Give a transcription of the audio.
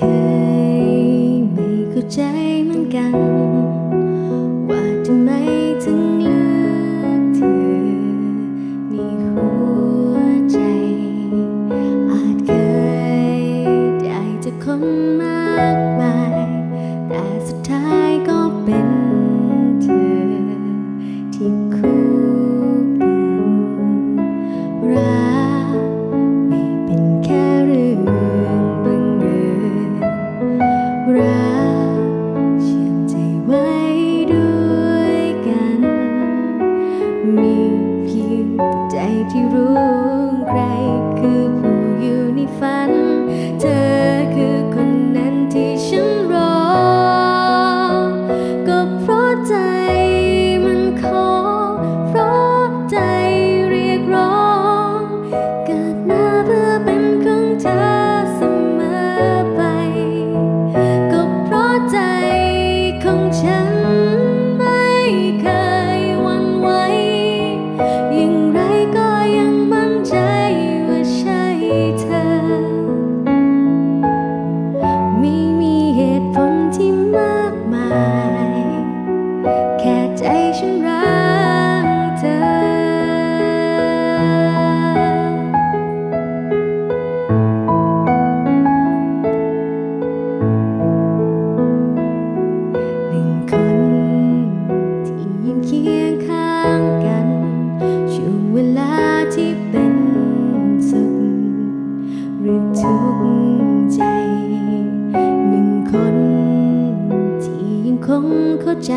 เคยไม่เข้าใจเหมือนกัน งใคร เวลาที่เป็นสุขหรือทุกข์ใจ หนึ่งคนที่ยังคงเข้าใจ